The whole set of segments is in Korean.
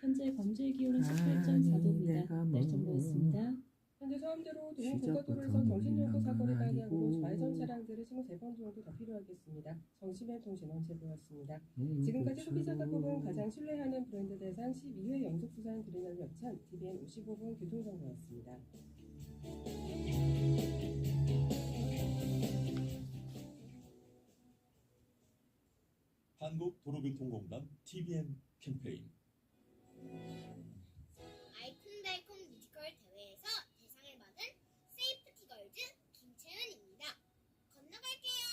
현재 광주의 기온은 아니, 18.4도입니다. 내가 뭐 날씨 정보였습니다. 현재 서암대로 시작부터 동고속도로에서 정신요구 사고를. 방해하고 좌회전 차량들을 지금 3번 정도 더 필요하겠습니다. 정심의 통신원 제보였습니다. 음, 지금까지 소비자가 뽑은 가장 신뢰하는 브랜드 대상 12회 연속 수상 그린을 협찬 TVN 55분 교통정보였습니다. 한국도로교통공단 TBN 캠페인 알콩달콩 뮤지컬 대회에서 대상을 받은 세이프티걸즈 김채은입니다. 건너갈게요.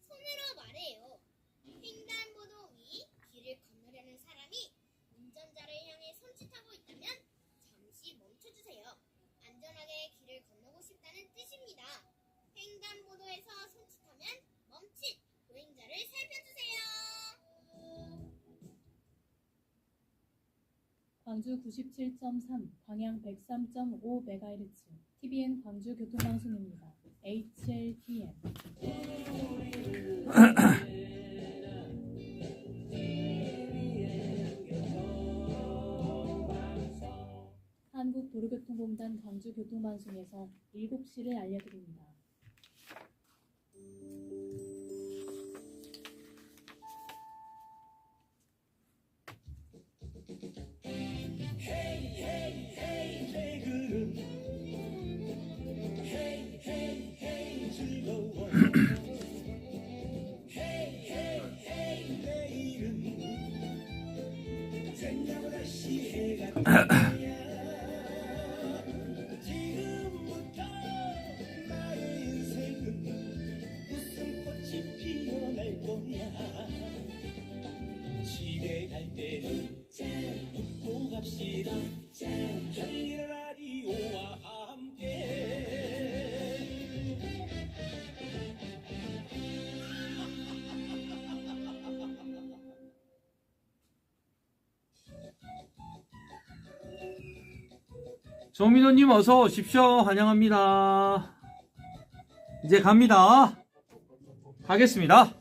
손으로 말해요. 횡단보도 위 길을 건너려는 사람이 운전자를 향해 손짓하고 있다면 잠시 멈춰주세요. 안전하게 길을 건너고 싶다는 뜻입니다. 횡단 광주 97.3, 광양 103.5MHz, TBN 광주 교통방송입니다. HLTM. 한국도로교통공단 광주교통방송에서 7시를 알려드립니다. 咳咳 조민호님 어서 오십시오. 환영합니다. 이제 갑니다. 가겠습니다.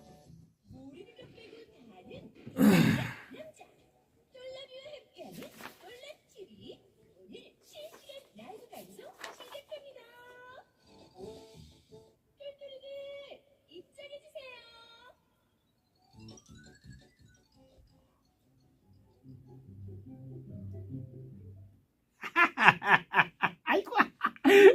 아이고,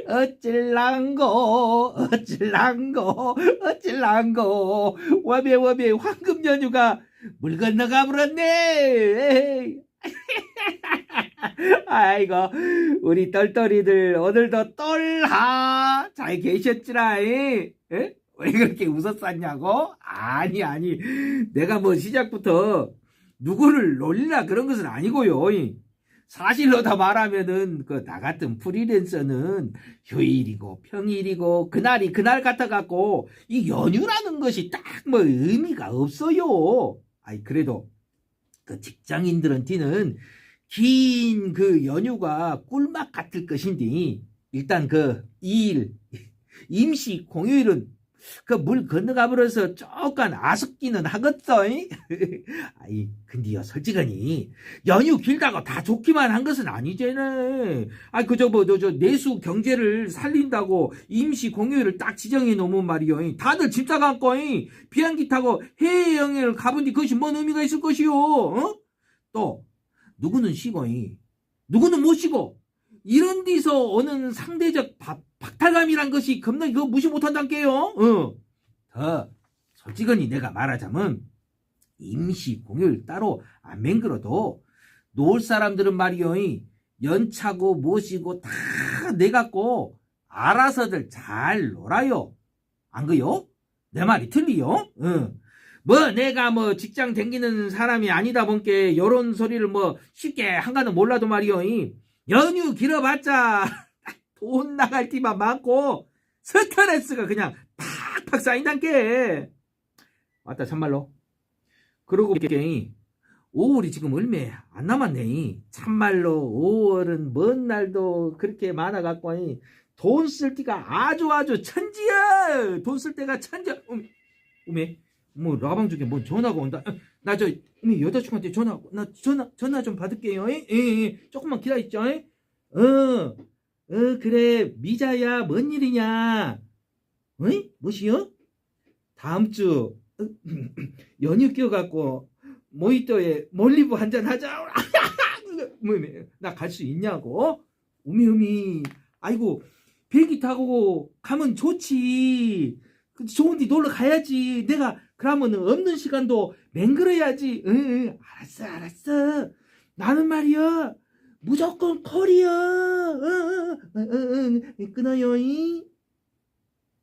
어찔랑고, 어찔랑고, 어찔랑고, 와배, 와배, 황금 연휴가 물 건너가 버렸네. 아이고, 우리 똘똘이들 오늘도 똘하 잘 계셨지라, 에? 에? 왜 그렇게 웃었었냐고? 아니, 아니. 내가 뭐 시작부터 누구를 놀리라 그런 것은 아니고요. 사실로 다 말하면은 그 나 같은 프리랜서는 휴일이고 평일이고 그날이 그날 같아 갖고 이 연휴라는 것이 딱 뭐 의미가 없어요. 아이 그래도 그 직장인들한테는 긴 그 연휴가 꿀맛 같을 것인데 일단 그일 임시 공휴일은 그 물 건너가 버려서 조금 아쉽기는 하겠어. 아이 근데요 솔직하니 연휴 길다고 다 좋기만 한 것은 아니잖아. 아, 그저 뭐, 저, 저, 내수 경제를 살린다고 임시 공휴일을 딱 지정해 놓으면 말이요. 다들 집 사갖고, 비행기 타고 해외 여행을 가본 뒤 그것이 뭔 의미가 있을 것이요. 어? 또, 누구는 쉬고, 누구는 못 쉬고, 이런 데서 오는 상대적 박, 박탈감이란 것이 겁나 그거 무시 못한다게요. 어. 더, 솔직하니 내가 말하자면, 임시 공휴일 따로 안 맹글어도 놀 사람들은 말이요 연차고 모시고 다 내갖고 알아서들 잘 놀아요 안 그요? 내 말이 틀리요? 응. 뭐 내가 뭐 직장 댕기는 사람이 아니다 보니까 요런 소리를 뭐 쉽게 한가는 몰라도 말이요 연휴 길어봤자 돈 나갈 띠만 많고 스트레스가 그냥 팍팍 쌓인단께 맞다 참말로 그러고 보니 5월이 지금 얼마 안 남았네. 참말로 5월은 먼 날도 그렇게 많아갖고 돈 쓸 때가 아주 아주 천지야. 돈 쓸 때가 천지야. 음, 어메, 뭐 라방 중에 뭐 전화가 온다. 나 저 여자친구한테 전화 나 전화 전화 좀 받을게요. 예, 예, 예. 조금만 기다리죠. 예? 어, 어 그래 미자야 뭔 일이냐? 어이? 뭐시여? 다음 주 어, 연휴 껴갖고 모히또에 몰리브 한잔 하자. 뭐, 나갈 수 있냐고? 우미우미 아이고 비행기 타고 가면 좋지. 그 좋은 데 놀러 가야지. 내가 그러면 없는 시간도 맹글어야지. 응, 응. 알았어, 알았어. 나는 말이야. 무조건 콜이야. 응, 응, 응, 응. 끊어요. 이.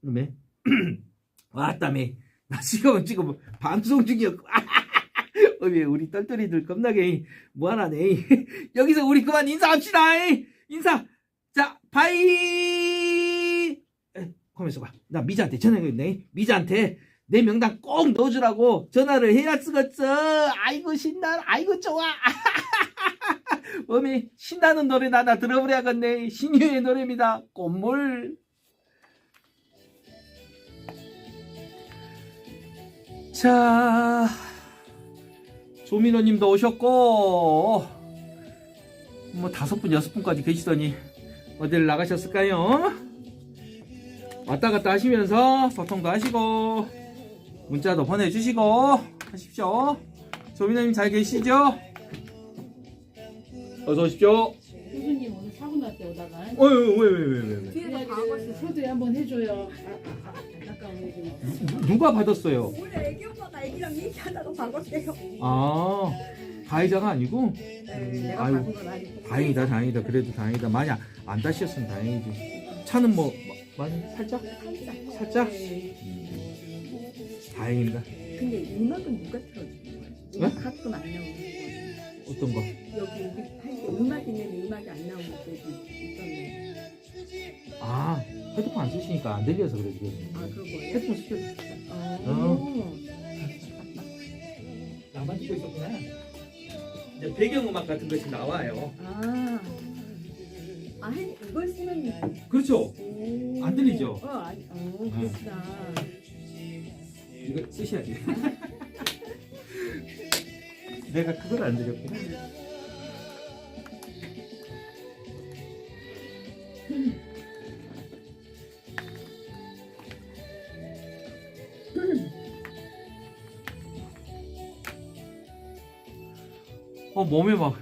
네. 왔다매. 나 지금 지금 방송 중이었고. 어미 우리 똘똘이들 겁나게 뭐하나네. 여기서 우리 그만 인사합시다. 인사. 자, 바이. 에, 가면서 봐. 나 미자한테 전화했네. 미자한테 내 명단 꼭 넣어주라고 전화를 해야 쓰겠어. 아이고 신나. 아이고 좋아. 어미 신나는 노래나 하나 들어보려겠네. 신유의 노래입니다. 꽃물. 자, 조민호님도 오셨고, 뭐 다섯 분 여섯 분까지 계시더니 어디를 나가셨을까요? 왔다 갔다 하시면서 소통도 하시고 문자도 보내주시고 하십시오. 조민호님 잘 계시죠? 어서 오십시오. 교수님 오늘 사고 났대 오다가 어, 왜, 왜, 왜, 왜, 왜? 뒤에서 방어스 소개 한번 해줘요. 아, 아, 아, 안타까운 얘기. 누- 누가 받았어요? 우리 애기 오빠가 애기랑 얘기하다가 바꿨대요. 아, 가해자가 아니고? 네, 내가 건 아니고. 다행이다, 다행이다. 그래도 다행이다. 많이 안- 안 다치셨으면 다행이지. 차는 뭐, 마- 많이 살짝? 살짝. 살짝? 네. 음, 다행입니다. 근데 음악은 누가 틀어주는 거야? 네? 음악 가끔 안 나오는 거. 어떤 거? 여기 우리 할때 음악 있는데 음악이 안 나오는 때도 있었네. 아, 헤드폰 안 쓰시니까 안 들려서 그래, 지금. 아, 그런 거예요? 헤드폰 쓰죠. 어. 나만 듣고 있었구나. 이제 배경음악 같은 것이 나와요. 아. 아, 해- 이걸 쓰면. 그렇죠. 오. 안 들리죠? 어, 아니, 어, 그렇구나. 이거 쓰셔야지. 내가 그걸 안 드렸구나. 어 몸에 막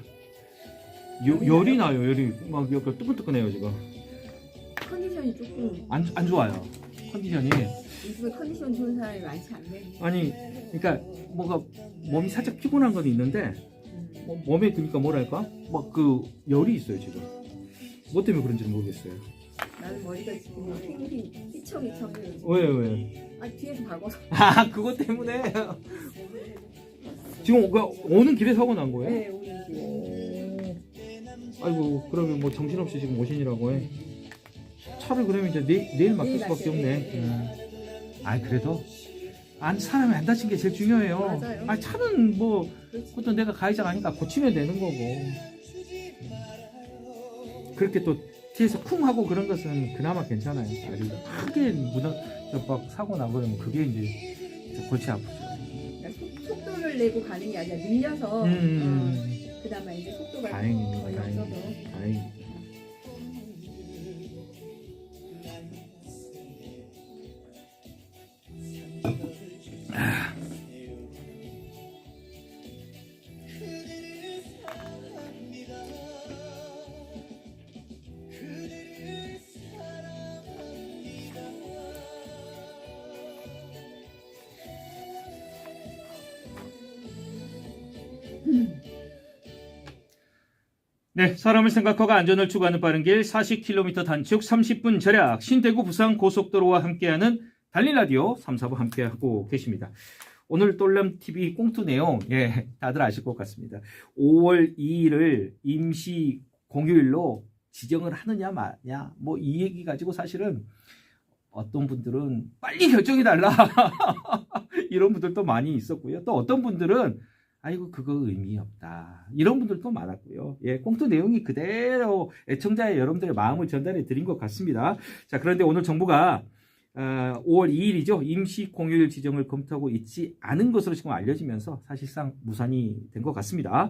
요, 열이 나요 열이 막 여기 뜨끈뜨끈해요 지금 컨디션이 조금, 안, 안 좋아요 컨디션이 요즘에 컨디션 좋은 사람이 많지 않네. 아니 그러니까 뭐가 몸이 살짝 피곤한 건 있는데. 뭐, 몸에 그니까 뭐랄까 막 그 열이 있어요 지금 뭐 때문에 그런지 는 모르겠어요 나는 머리가 지금 휘휘 휘청휘청해. 왜 왜? 아 뒤에서 박아서. 아 그것 때문에 지금 그 오는 길에 사고 난 거예요? 네, 오는 길. 아이고 그러면 뭐 정신없이 지금 오신이라고 해 차를 그러면 이제 내, 내일 맡길 수밖에 없네 돼. 음. 아이 그래도 안 사람이 안 다친 게 제일 중요해요 맞아요. 아 차는 뭐. 그것도 내가 가해자가 아니까 고치면 되는 거고 그렇게 또 뒤에서 쿵 하고 그런 것은 그나마 괜찮아요 아주 크게 무너 막 사고 나버리면 그게 이제 좀 골치 아프죠 그러니까 속, 속도를 내고 가는 게 아니라 밀려서 음. 어, 그나마 이제 속도가 다행입니다 없어서 다행입 네, 사람을 생각하고 안전을 추구하는 빠른 길 40km 단축 30분 절약 신대구 부산 고속도로와 함께하는 달린 라디오 3, 4부 함께하고 계십니다. 오늘 똘람 TV 꽁투 내용 예, 다들 아실 것 같습니다. 5월 2일을 임시 공휴일로 지정을 하느냐 마냐 뭐 이 얘기 가지고 사실은 어떤 분들은 빨리 결정해 달라 이런 분들도 많이 있었고요. 또 어떤 분들은 아이고 그거 의미 없다 이런 분들도 많았고요. 예, 꽁투 내용이 그대로 애청자의 여러분들의 마음을 전달해 드린 것 같습니다. 자 그런데 오늘 정부가 어, 5월 2일이죠. 임시 공휴일 지정을 검토하고 있지 않은 것으로 지금 알려지면서 사실상 무산이 된 것 같습니다.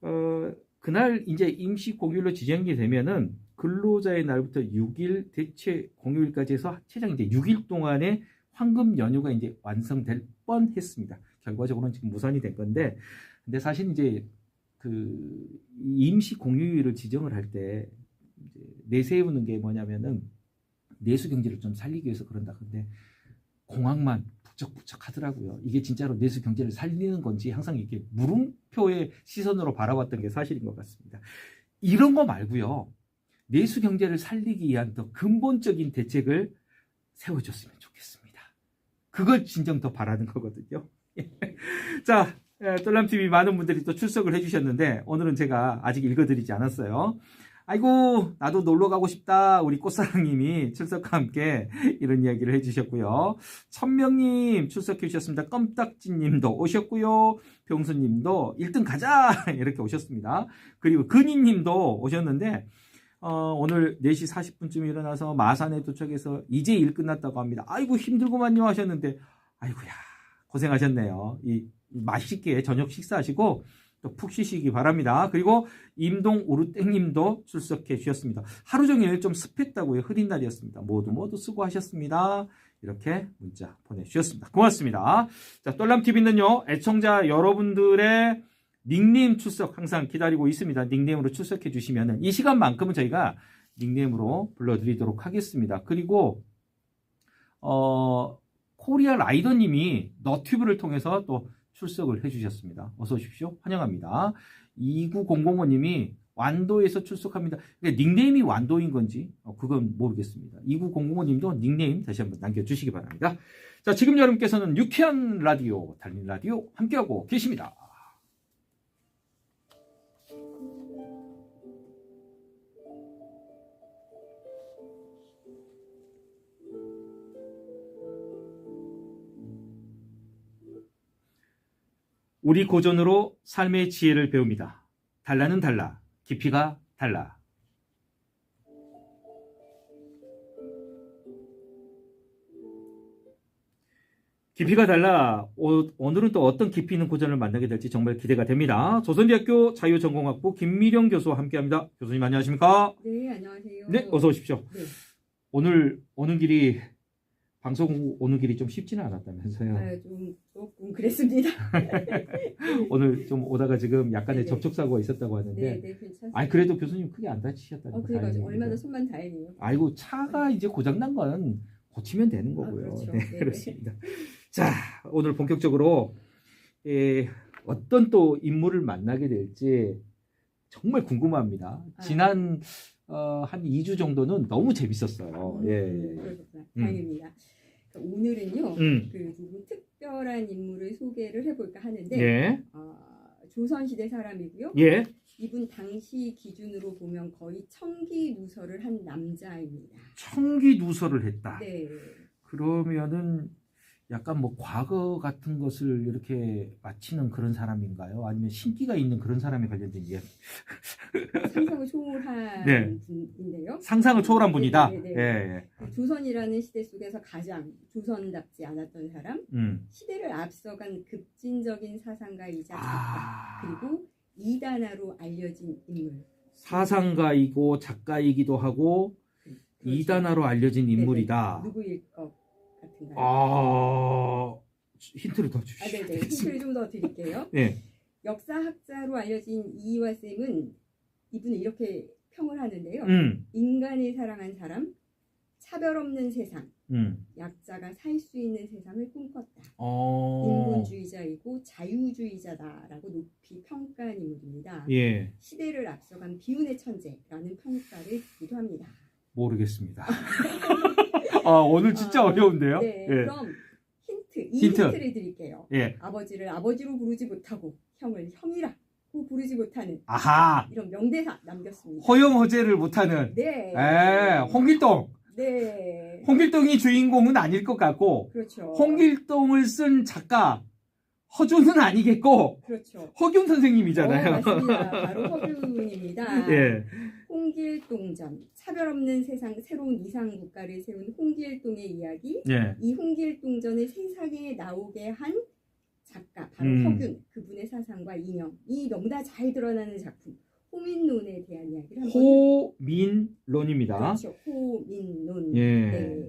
어, 그날 이제 임시 공휴일로 지정이 되면은 근로자의 날부터 6일 대체 공휴일까지 해서 최장 이제 6일 동안의 황금 연휴가 이제 완성될 뻔했습니다. 결과적으로는 지금 무산이 된 건데, 근데 사실 이제 그 임시 공휴일을 지정을 할 때 내세우는 게 뭐냐면은 내수 경제를 좀 살리기 위해서 그런다. 근데 공항만 북적북적 하더라고요. 이게 진짜로 내수 경제를 살리는 건지 항상 이렇게 물음표의 시선으로 바라봤던 게 사실인 것 같습니다. 이런 거 말고요. 내수 경제를 살리기 위한 더 근본적인 대책을 세워줬으면 좋겠습니다. 그걸 진정 더 바라는 거거든요. 자, 똘람TV 많은 분들이 또 출석을 해주셨는데, 오늘은 제가 아직 읽어드리지 않았어요. 아이고, 나도 놀러 가고 싶다. 우리 꽃사랑님이 출석과 함께 이런 이야기를 해주셨고요. 천명님 출석해 주셨습니다. 껌딱지님도 오셨고요. 병수님도 1등 가자! 이렇게 오셨습니다. 그리고 근희님도 오셨는데, 어, 오늘 4시 40분쯤 일어나서 마산에 도착해서 이제 일 끝났다고 합니다. 아이고, 힘들구만요 하셨는데, 아이고야, 고생하셨네요. 이, 맛있게 저녁 식사하시고, 또 푹 쉬시기 바랍니다. 그리고 임동 우루땡님도 출석해 주셨습니다. 하루 종일 좀 습했다고요. 흐린 날이었습니다. 모두 모두 수고하셨습니다. 이렇게 문자 보내주셨습니다. 고맙습니다. 자, 똘람TV는요, 애청자 여러분들의 닉네임 출석 항상 기다리고 있습니다. 닉네임으로 출석해 주시면 이 시간만큼은 저희가 닉네임으로 불러드리도록 하겠습니다. 그리고, 어, 코리아 라이더님이 너튜브를 통해서 또 출석을 해주셨습니다. 어서 오십시오. 환영합니다. 2900호님이 완도에서 출석합니다. 그러니까 닉네임이 완도인 건지 어, 그건 모르겠습니다. 2900호님도 닉네임 다시 한번 남겨주시기 바랍니다. 자, 지금 여러분께서는 유쾌한 라디오, 달린 라디오 함께하고 계십니다. 우리 고전으로 삶의 지혜를 배웁니다. 달라는 달라, 깊이가 달라. 깊이가 달라. 오, 오늘은 또 어떤 깊이 있는 고전을 만나게 될지 정말 기대가 됩니다. 조선대학교 자유전공학부 김미령 교수와 함께합니다. 교수님 안녕하십니까? 네, 안녕하세요. 네, 어서 오십시오. 네. 오늘 오는 길이 방송 오는 길이 좀 쉽지는 않았다면서요. 아, 좀 조금 그랬습니다. 오늘 좀 오다가 지금 약간의 네네. 접촉 사고가 있었다고 하는데 네, 네, 괜찮습니다. 아니 그래도 교수님 크게 안 다치셨다니까 어, 그래가지고 다행이네요. 얼마나 손만 다행이에요. 아이고 차가 이제 고장 난 건 고치면 되는 거고요. 그렇죠. 네. 그렇습니다. 자 오늘 본격적으로 예, 어떤 또 인물을 만나게 될지 정말 궁금합니다. 아. 지난 어, 한 2주 정도는 너무 재밌었어요. 음, 예, 예. 그러셨구나. 음. 다행입니다. 그러니까 오늘은요, 음. 그 조금 특별한 인물을 소개를 해볼까 하는데, 예. 어, 조선시대 사람이고요. 예. 이분 당시 기준으로 보면 거의 청기 누설을 한 남자입니다. 청기 누설을 했다. 네. 그러면은 약간 뭐 과거 같은 것을 이렇게 맞히는 그런 사람인가요? 아니면 신기가 있는 그런 사람에 관련된 이야기? 상상을 초월한 네. 분인데요. 상상을 초월한 분이다. 네, 네, 네. 예, 예. 그 조선이라는 시대 속에서 가장 조선답지 않았던 사람, 음. 시대를 앞서간 급진적인 사상가이자 작가, 아, 그리고 이단아로 알려진 인물. 사상가이고 작가이기도 하고 그렇죠. 이단아로 알려진 인물이다. 누구일 것 같은가요? 아, 힌트를 더 아, 주시죠. 네네. 힌트를 좀 더 드릴게요. 네. 역사학자로 알려진 이희화 쌤은 이분은 이렇게 평을 하는데요. 음, 인간이 사랑한 사람, 차별 없는 세상, 음. 약자가 살 수 있는 세상을 꿈꿨다. 어, 인본주의자이고 자유주의자다라고 높이 평가한 인물입니다. 예, 시대를 앞서간 비운의 천재라는 평가를 듣기도 합니다. 모르겠습니다. 아, 오늘 진짜 아, 어려운데요? 네, 예, 그럼 힌트, 이 힌트. 힌트. 를 드릴게요. 예. 아버지를 아버지로 부르지 못하고 형을 형이라고 부르지 못하는 아하, 이런 명대사 남겼습니다. 허용 허재를 못하는, 네. 에, 홍길동. 네. 홍길동이 주인공은 아닐 것 같고, 그렇죠. 홍길동을 쓴 작가, 허준은 아니겠고, 그렇죠. 허균 선생님이잖아요. 어, 맞습니다. 바로 허균입니다. 예. 홍길동전 차별 없는 세상 새로운 이상 국가를 세운 홍길동의 이야기 예. 이 홍길동전을 세상에 나오게 한 작가 바로 음. 허균 그분의 사상과 이념 이 너무나 잘 드러나는 작품 호민론에 대한 이야기를 한번 호민론입니다. 그렇죠 호민론 예. 네.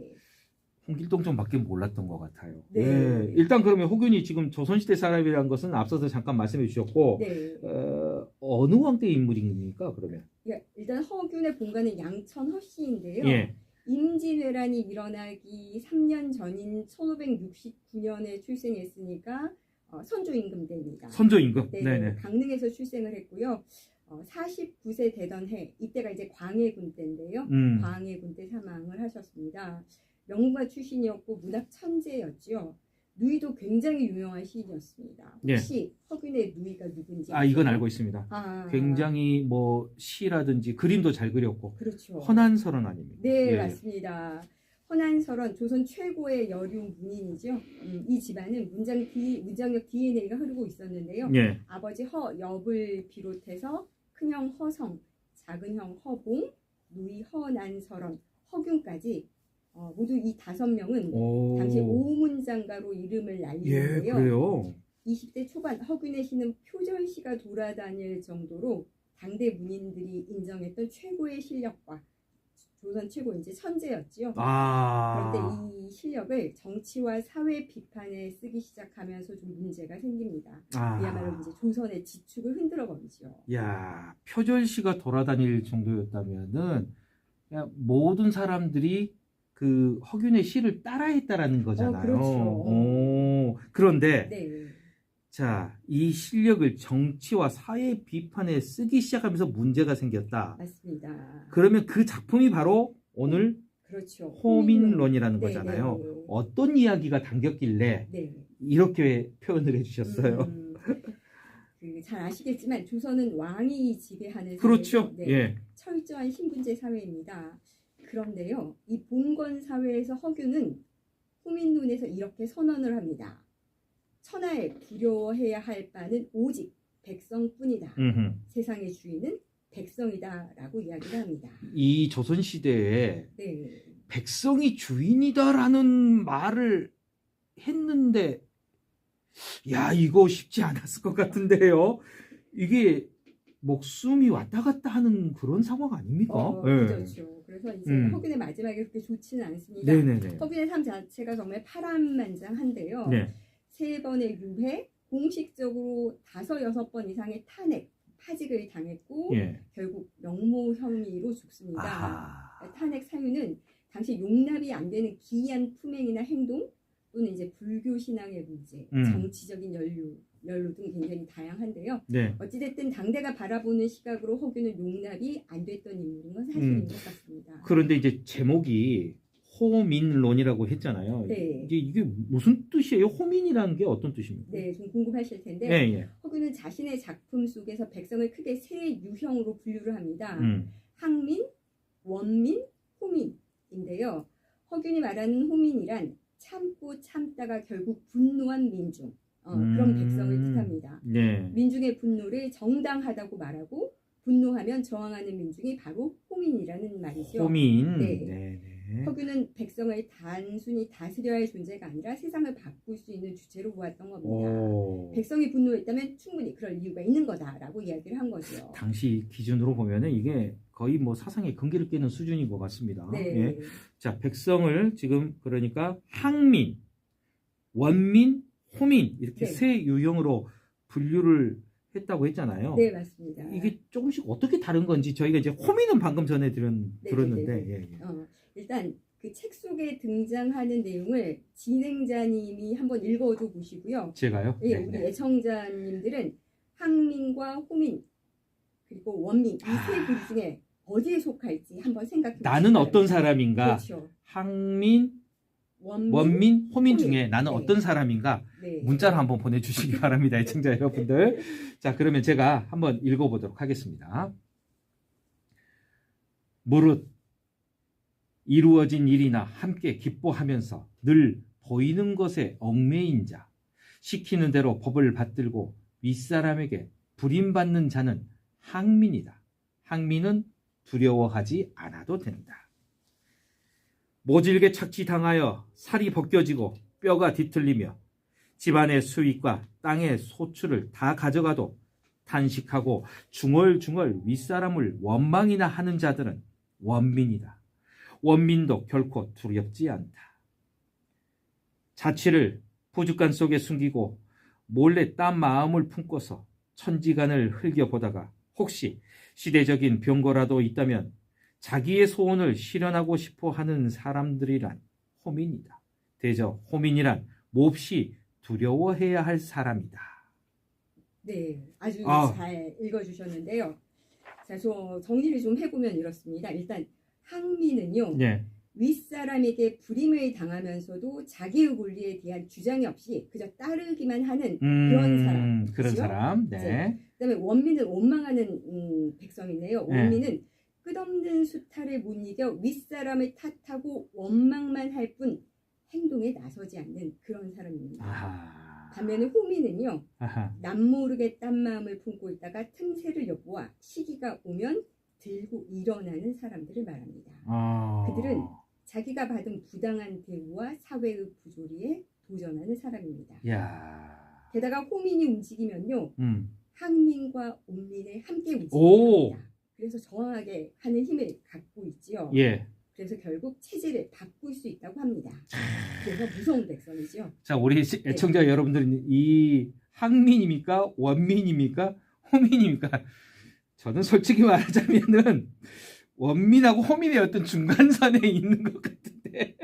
홍길동전 밖에 몰랐던 것 같아요. 네. 예. 일단 그러면 호균이 지금 조선시대 사람이라는 것은 앞서서 잠깐 말씀해 주셨고 네. 어, 어느 왕대 인물입니까? 그러면 예, 일단 허균의 본가는 양천 허씨인데요. 예. 임진왜란이 일어나기 3년 전인 1569년에 출생했으니까 어, 선조 임금대입니다. 선조 임금. 네, 네네. 강릉에서 출생을 했고요. 어, 49세 되던 해 이때가 이제 광해군 때인데요. 음. 광해군 때 사망을 하셨습니다. 명문가 출신이었고 문학 천재였죠. 누이도 굉장히 유명한 시인이었습니다. 예. 혹시 허균의 누이가 누군지 아 이건? 알고 있습니다. 아, 굉장히 뭐 시라든지 그림도 잘 그렸고 그렇죠. 헌안설원 아닙니까? 네, 예. 맞습니다. 헌안설원 조선 최고의 여류 문인이죠. 음, 이 집안은 문장 D, 문장력 DNA가 흐르고 있었는데요. 예. 아버지 허엽을 비롯해서 큰형 허성, 작은형 허봉, 누이 허난설원, 허균까지 어, 모두 이 다섯 명은 오. 당시 오문장가로 이름을 예, 날리는데요. 그래요. 20대 초반 허균의 시는 표절 시가 돌아다닐 정도로 당대 문인들이 인정했던 최고의 실력과 조선 최고 이제 천재였지요. 아. 그런데 이 실력을 정치와 사회 비판에 쓰기 시작하면서 좀 문제가 생깁니다. 아. 그야말로 이제 조선의 지축을 흔들어 버리죠. 야, 표절시가 돌아다닐 정도였다면은 그냥 모든 사람들이 그 허균의 시를 따라했다라는 거잖아요. 어, 그렇죠. 오, 그런데 네, 자, 이 실력을 정치와 사회 비판에 쓰기 시작하면서 문제가 생겼다. 맞습니다. 그러면 그 작품이 바로 오늘 그렇죠. 호민론이라는 네, 거잖아요. 네, 네. 어떤 이야기가 담겼길래 네. 이렇게 표현을 해주셨어요. 음, 그 잘 아시겠지만 조선은 왕이 지배하는 그렇죠. 사회죠. 네. 예. 철저한 신분제 사회입니다. 그런데요, 이 봉건 사회에서 허균은 호민론에서 이렇게 선언을 합니다. 천하에 두려워해야 할 바는 오직 백성뿐이다. 음흠. 세상의 주인은 백성이다라고 이야기를 합니다. 이 조선 시대에 네, 백성이 주인이다라는 말을 했는데, 야, 이거 쉽지 않았을 것 같은데요. 이게 목숨이 왔다 갔다 하는 그런 상황 아닙니까? 어, 예. 그렇죠. 그래서 이제 음. 허균의 마지막에 그렇게 좋지는 않습니다. 네네네. 허균의 삶 자체가 정말 파란만장한데요. 네. 세 번의 유해, 공식적으로 다섯 여섯 번 이상의 탄핵, 파직을 당했고 예. 결국 명모 혐의로 죽습니다. 아하. 탄핵 사유는 당시 용납이 안 되는 기이한 품행이나 행동 또는 이제 불교 신앙의 문제, 음. 정치적인 연류, 연루 등 굉장히 다양한데요. 네. 어찌됐든 당대가 바라보는 시각으로 허균은 용납이 안 됐던 인물인 건 사실인 음. 것 같습니다. 그런데 이제 제목이 호민론이라고 했잖아요. 네. 이게, 이게 무슨 뜻이에요? 호민이라는 게 어떤 뜻입니까? 네, 좀 궁금하실 텐데 예, 예. 허균은 자신의 작품 속에서 백성을 크게 세 유형으로 분류를 합니다. 음. 항민, 원민, 호민인데요. 허균이 말하는 호민이란 참고 참다가 결국 분노한 민중 어, 그런 음. 백성을 뜻합니다. 네. 민중의 분노를 정당하다고 말하고 분노하면 저항하는 민중이 바로 호민이라는 말이죠. 호민. 네. 네. 네. 허균은 백성을 단순히 다스려야 할 존재가 아니라 세상을 바꿀 수 있는 주체로 보았던 겁니다. 오. 백성이 분노했다면 충분히 그럴 이유가 있는 거다라고 이야기를 한 거죠. 당시 기준으로 보면은 이게 거의 뭐 사상의 근기를 깨는 수준인 것 같습니다. 네. 예. 자, 백성을 지금 그러니까 항민, 원민, 호민 이렇게 네. 세 유형으로 분류를 했다고 했잖아요. 네, 맞습니다. 이게 조금씩 어떻게 다른 건지 저희가 이제 호민은 방금 전에 들은, 네, 들었는데 네, 네. 예, 예. 어, 일단 그 책 속에 등장하는 내용을 진행자님이 한번 읽어줘 보시고요. 제가요? 예, 네, 우리 네. 애청자님들은 항민과 호민 그리고 원민 이세 아. 그룹 중에 어디에 속할지 한번 생각해 보시기 나는 어떤. 사람인가? 그렇죠. 항민, 원민, 원민, 호민 호민. 중에 나는 네. 어떤 사람인가? 네. 문자로 한번 보내주시기 바랍니다, 애청자 여러분들. 자, 그러면 제가 한번 읽어보도록 하겠습니다. 무릇 이루어진 일이나 함께 기뻐하면서 늘 보이는 것에 얽매인 자, 시키는 대로 법을 받들고 윗사람에게 불임받는 자는 항민이다. 항민은 두려워하지 않아도 된다. 모질게 착취당하여 살이 벗겨지고 뼈가 뒤틀리며 집안의 수익과 땅의 소출을 다 가져가도 탄식하고 중얼중얼 윗사람을 원망이나 하는 자들은 원민이다. 원민도 결코 두렵지 않다. 자취를 부죽간 속에 숨기고 몰래 딴 마음을 품고서 천지간을 흘겨보다가 혹시 시대적인 병거라도 있다면 자기의 소원을 실현하고 싶어 하는 사람들이란 호민이다. 대저 호민이란 몹시 두려워해야 할 사람이다. 네, 아주 아. 잘 읽어주셨는데요. 자, 저 정리를 좀 해보면 이렇습니다. 일단 항민은요, 예. 윗사람에게 불임을 당하면서도 자기의 권리에 대한 주장이 없이 그저 따르기만 하는 음, 그런 사람. 그런 그죠? 사람. 네. 그다음에 원민은 원망하는 음, 백성인데요. 네. 원민은 끝없는 수탈을 못 이겨 윗사람을 탓하고 원망만 할 뿐 행동에 나서지 않는 그런 사람입니다. 아하. 반면에 호민은요. 아하. 남모르게 딴 마음을 품고 있다가 틈새를 엿보아 시기가 오면 들고 일어나는 사람들을 말합니다. 어. 그들은 자기가 받은 부당한 대우와 사회의 부조리에 도전하는 사람입니다. 야. 게다가 호민이 움직이면요. 음. 항민과 온민을 함께 오! 움직입니다. 그래서 저항하게 하는 힘을 갖고 있지요. 예. 그래서 결국 체제를 바꿀 수 있다고 합니다. 그래서 무서운 백성이죠. 자, 우리 시- 애청자 여러분들은 이 항민입니까? 원민입니까? 호민입니까? 저는 솔직히 말하자면은 원민하고 호민의 어떤 중간선에 있는 것 같은데.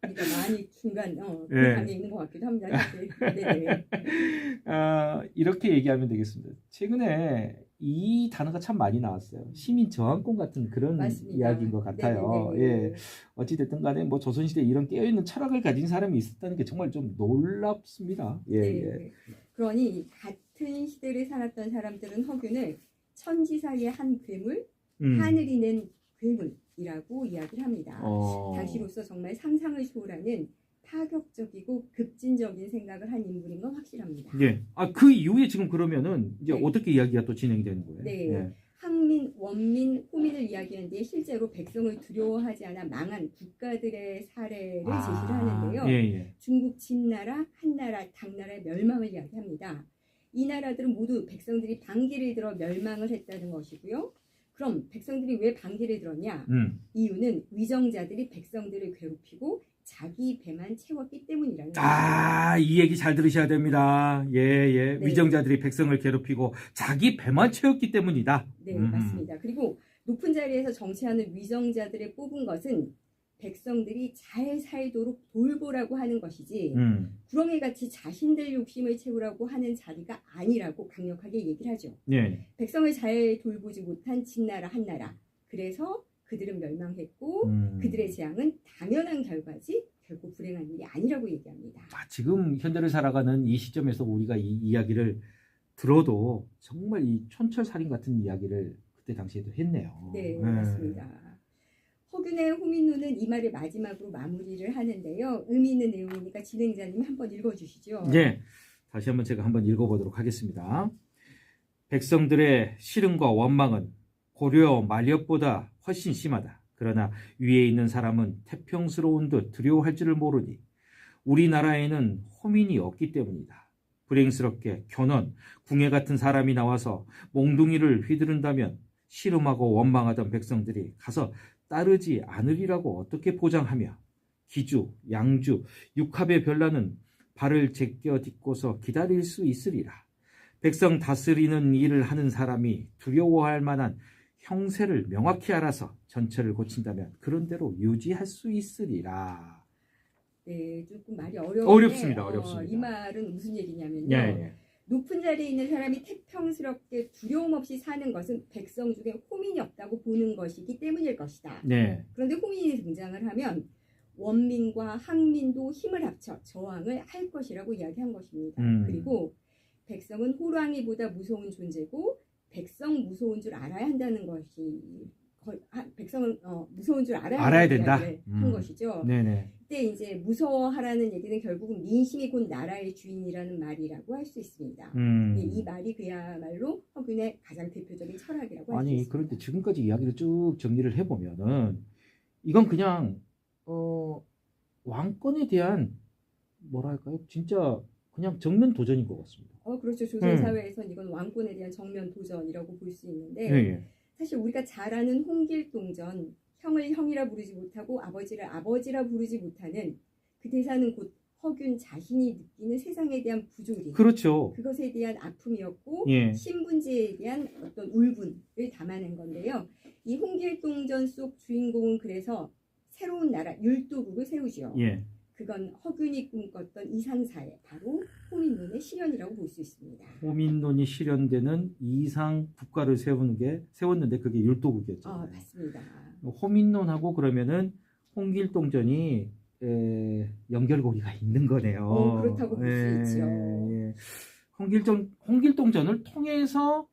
그러니까 많이 중간 어, 예. 그런 게 있는 것 같기도 합니다. 사실. 네네. 아, 이렇게 얘기하면 되겠습니다. 최근에 이 단어가 참 많이 나왔어요. 시민 저항권 같은 그런 맞습니다. 이야기인 것 같아요. 예. 네네네. 어찌됐든 간에 뭐 조선시대에 이런 깨어있는 철학을 가진 사람이 있었다는 게 정말 좀 놀랍습니다. 예, 네. 예. 그러니 같은 시대를 살았던 사람들은 허균을 천지사의 한 괴물, 음. 하늘이 낸 괴물이라고 이야기를 합니다. 어. 당시로서 정말 상상을 초월하는 파격적이고 급진적인 생각을 한 인물인 건 확실합니다. 예. 아, 그 이후에 지금 그러면은 이제 네. 어떻게 이야기가 또 진행이 되는 거예요? 네. 예. 항민, 원민, 호민을 이야기하는데 실제로 백성을 두려워하지 않아 망한 국가들의 사례를 제시를 하는데요. 예, 예. 중국 진나라, 한나라, 당나라의 멸망을 이야기합니다. 이 나라들은 모두 백성들이 반기를 들어 멸망을 했다는 것이고요. 그럼 백성들이 왜 반기를 들었냐? 음. 이유는 위정자들이 백성들을 괴롭히고 자기 배만 채웠기 때문이라는. 아, 이 얘기 잘 들으셔야 됩니다. 예, 예. 네. 위정자들이 백성을 괴롭히고 자기 배만 채웠기 때문이다. 네, 음. 맞습니다. 그리고 높은 자리에서 정치하는 위정자들을 뽑은 것은 백성들이 잘 살도록 돌보라고 하는 것이지 음. 구렁이같이 자신들 욕심을 채우라고 하는 자리가 아니라고 강력하게 얘기를 하죠. 예. 백성을 잘 돌보지 못한 진나라 한나라. 그래서 그들은 멸망했고 음. 그들의 재앙은 당연한 결과지 결코 불행한 일이 아니라고 얘기합니다. 아, 지금 현대를 살아가는 이 시점에서 우리가 이 이야기를 들어도 정말 이 촌철살인 같은 이야기를 그때 당시에도 했네요. 네, 예. 맞습니다. 허균의 호민우는 이 말을 마지막으로 마무리를 하는데요. 의미 있는 내용이니까 진행자님이 한번 읽어주시죠. 예. 다시 한번 제가 한번 읽어보도록 하겠습니다. 백성들의 시름과 원망은 고려 말렵보다 훨씬 심하다. 그러나 위에 있는 사람은 태평스러운 듯 두려워할 줄을 모르니 우리나라에는 호민이 없기 때문이다. 불행스럽게 견원, 궁예 같은 사람이 나와서 몽둥이를 휘두른다면 시름하고 원망하던 백성들이 가서 따르지 않으리라고 어떻게 보장하며 기주, 양주, 육합의 별나는 발을 제껴 딛고서 기다릴 수 있으리라. 백성 다스리는 일을 하는 사람이 두려워할 만한 형세를 명확히 알아서 전체를 고친다면 그런 대로 유지할 수 있으리라. 네, 조금 말이 어려운데 어렵습니다, 어, 어렵습니다. 이 말은 무슨 얘기냐면요. 예, 예. 높은 자리에 있는 사람이 태평스럽게 두려움 없이 사는 것은 백성 중에 호민이 없다고 보는 것이기 때문일 것이다. 네. 그런데 호민이 등장을 하면 원민과 항민도 힘을 합쳐 저항을 할 것이라고 이야기한 것입니다. 음. 그리고 백성은 호랑이보다 무서운 존재고 백성 무서운 줄 알아야 한다는 것이 백성은 어, 무서운 줄 알아야, 알아야 된다는 된다? 이야기를 음. 한 것이죠. 네네. 그때 이제 무서워하라는 얘기는 결국은 민심이 곧 나라의 주인이라는 말이라고 할 수 있습니다. 음. 예, 이 말이 그야말로 허균의 가장 대표적인 철학이라고 할수 아니 있습니다. 그런데 지금까지 이야기를 쭉 정리를 해보면은 이건 그냥 어 왕권에 대한 뭐랄까요 진짜 그냥 정면 도전인 것 같습니다. 어 그렇죠. 조선 음. 사회에선 이건 왕권에 대한 정면 도전이라고 볼 수 있는데 예, 예. 사실 우리가 잘 아는 홍길 동전 형을 형이라 부르지 못하고 아버지를 아버지라 부르지 못하는 그 대사는 곧 허균 자신이 느끼는 세상에 대한 부조리 그렇죠. 그것에 대한 아픔이었고 예. 신분제에 대한 어떤 울분을 담아낸 건데요. 이 홍길동전 속 주인공은 그래서 새로운 나라 율도국을 세우죠. 예. 그건 허균이 꿈꿨던 이상사회 바로 호민론의 실현이라고 볼 수 있습니다. 호민론이 실현되는 이상 국가를 세우는 게 세웠는데 그게 율도국이었죠. 아 맞습니다. 호민론하고 그러면은 홍길동전이 에, 연결고리가 있는 거네요. 어, 그렇다고 볼수 예, 있죠. 예. 홍길동 홍길동전을 통해서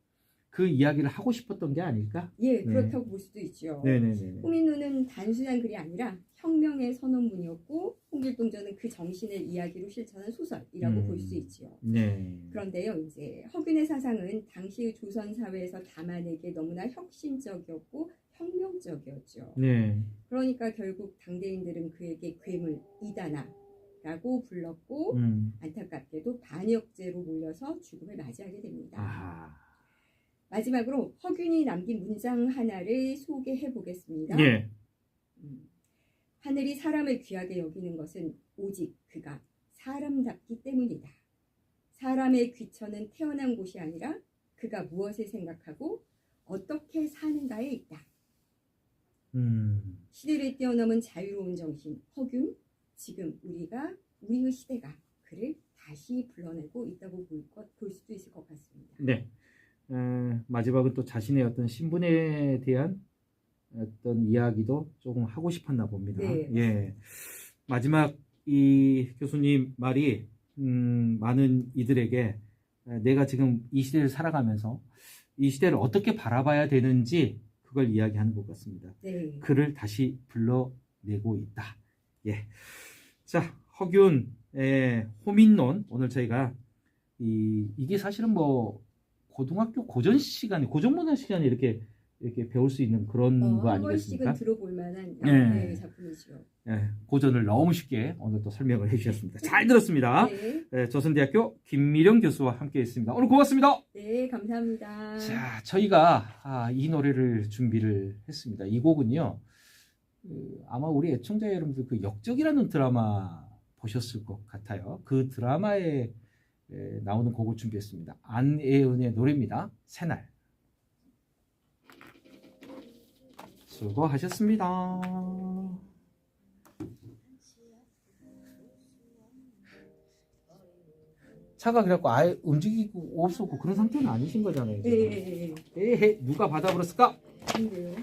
그 이야기를 하고 싶었던 게 아닐까? 예 그렇다고 볼 수도 있죠. 네네네. 호민론은 단순한 글이 아니라 혁명의 선언문이었고 홍길동전은 그 정신을 이야기로 실천한 소설이라고 음. 볼수 있죠. 네. 그런데요, 이제 허균의 사상은 당시 조선 사회에서 담아내기에 너무나 혁신적이었고 혁명적이었죠. 네. 그러니까 결국 당대인들은 그에게 괴물 이다나라고 불렀고 음. 안타깝게도 반역죄로 몰려서 죽음을 맞이하게 됩니다. 아. 마지막으로 허균이 남긴 문장 하나를 소개해 보겠습니다. 예. 음, 하늘이 사람을 귀하게 여기는 것은 오직 그가 사람답기 때문이다. 사람의 귀천은 태어난 곳이 아니라 그가 무엇을 생각하고 어떻게 사는가에 있다. 음. 시대를 뛰어넘은 자유로운 정신 허균 지금 우리가 우리의 시대가 그를 다시 불러내고 있다고 볼, 것, 볼 수도 있을 것 같습니다. 네. 에, 마지막은 또 자신의 어떤 신분에 대한 어떤 이야기도 조금 하고 싶었나 봅니다. 네, 예. 마지막 이 교수님 말이 음, 많은 이들에게 에, 내가 지금 이 시대를 살아가면서 이 시대를 어떻게 바라봐야 되는지 그걸 이야기하는 것 같습니다. 네. 그를 다시 불러내고 있다. 예. 자, 허균의 호민론 오늘 저희가 이 이게 사실은 뭐 고등학교 고전 시간에 고전 문화 시간에 이렇게 이렇게 배울 수 있는 그런 어, 거한 번씩은 아니겠습니까? 들어볼 만한 네. 네, 작품이죠. 예, 고전을 너무 쉽게 오늘 또 설명을 해주셨습니다. 잘 들었습니다. 네, 예, 조선대학교 김미령 교수와 함께했습니다. 오늘 고맙습니다. 네, 감사합니다. 자, 저희가 아, 이 노래를 준비를 했습니다. 이 곡은요, 그, 아마 우리 애청자 여러분들 그 역적이라는 드라마 보셨을 것 같아요. 그 드라마에 에, 나오는 곡을 준비했습니다. 안예은의 노래입니다. 새날. 수고하셨습니다. 차가 그래갖고 아예 움직이고 없었고 그런 상태는 아니신 거잖아요. 네, 지금. 네, 네. 에헤, 누가 받아버렸을까? 근데요.